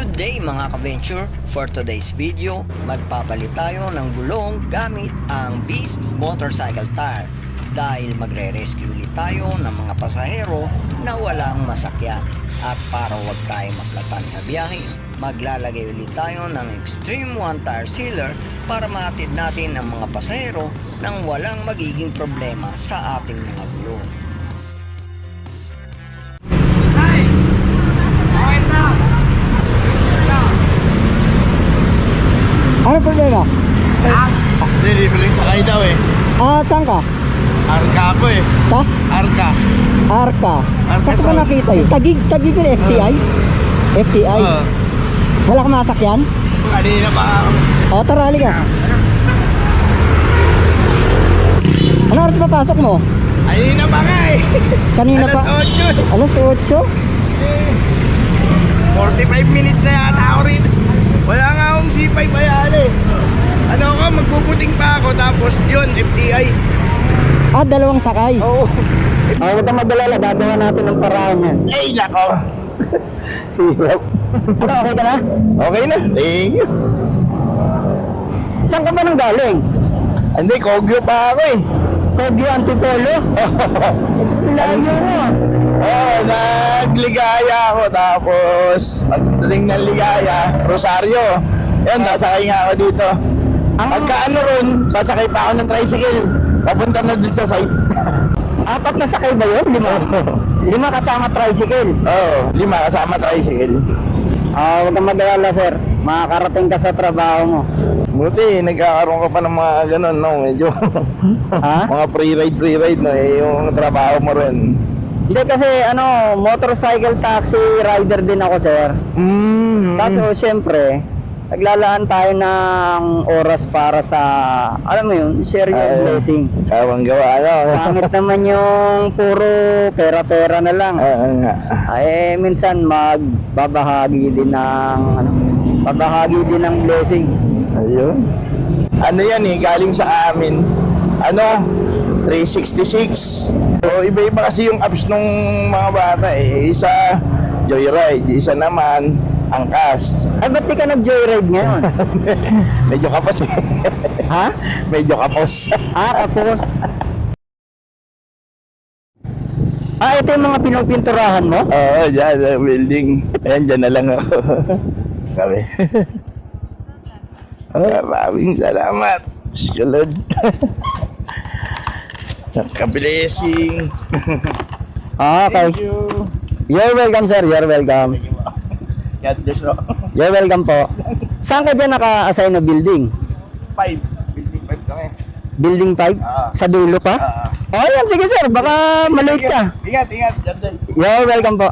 Good day mga ka-venture! For today's video, magpapalit tayo ng gulong gamit ang Beast Motorcycle Tire dahil magre-rescue ulit tayo ng mga pasahero na walang masakyan. At para wag tayo maplatan sa biyahe, maglalagay ulit tayo ng Extreme One Tire Sealer para mahatid natin ang mga pasahero nang walang magiging problema sa ating mga gulong. Ano problema? Hindi, libre sakay daw eh. Ah, saan ka? Arka ako eh. Sa? Arka. Arca. Arca Saan South. nakita eh? Tagig, tagig yun FTI? FTI? Oo. Wala kang masakyan? kanina pa ako. O, tara, halika. Ano oras ba pasok mo? Kanina pa nga eh. Kanina pa? Alas 8 eh. Alas 8? 45 minutes na yata ako rin. Wala nga akong C5 ayan eh. Ano ako, magpuputing pa ako tapos yun, FTI. Ah, dalawang sakay. Oo. Ah, huwag kang mag-alala, gagawa natin ng paraan yan. Ay, nako. Hirap. Ano, okay ka na? Okay na, thank you. Saan ka ba nang galing? Hindi, Kogyo pa ako eh. Kogyo Antipolo? Layo mo. Oo, nagligaya ako tapos pagdating ng ligaya, Rosario. Yan, nasakay nga ako dito. Ang- Pagka ano ron, sasakay pa ako ng tricycle. Papunta na dun sa site. Apat na sakay ba yun? Lima? Lima kasama tricycle. Oo, lima kasama tricycle. Ah, huwag kang mag-alala, sir. Makakarating ka sa trabaho mo. Buti, nagkakaroon ka pa ng mga ganun, no? Medyo, Ha? mga free-ride, free-ride, no? Eh, yung trabaho mo rin. Hindi kasi ano, motorcycle taxi rider din ako, sir. Mm, Kaso syempre, naglalaan tayo ng oras para sa alam mo yun, share your Ay. blessing. Kawang gawa, ano? Pangit naman yung puro pera-pera na lang. Oo nga. Ay minsan magbabahagi din ng ano, babahagi din ng blessing. Ayun. Ano yan eh, galing sa amin. Ano? 366. So, iba-iba kasi yung apps nung mga bata eh. Isa, Joyride. Isa naman, Angkas. Ay, ba't di ka nag-joyride ngayon? Medyo kapos eh. ha? Medyo kapos. Ah, tapos. Ah, ito yung mga pinupinturahan mo? Oo, dyan, sa building. Ayan, dyan na lang ako. Kami. Maraming salamat. Salud. Nagka-blessing. Ah, okay. Thank you. You're welcome, sir. You're welcome. God bless you. You're welcome po. Saan ka dyan naka-assign na building? Five. Building five kami. Building 5? Ah. Sa dulo pa? Ah. Oh, yan. Sige, sir. Baka maliit ka. Ingat, ingat. Dyan din. You're welcome po.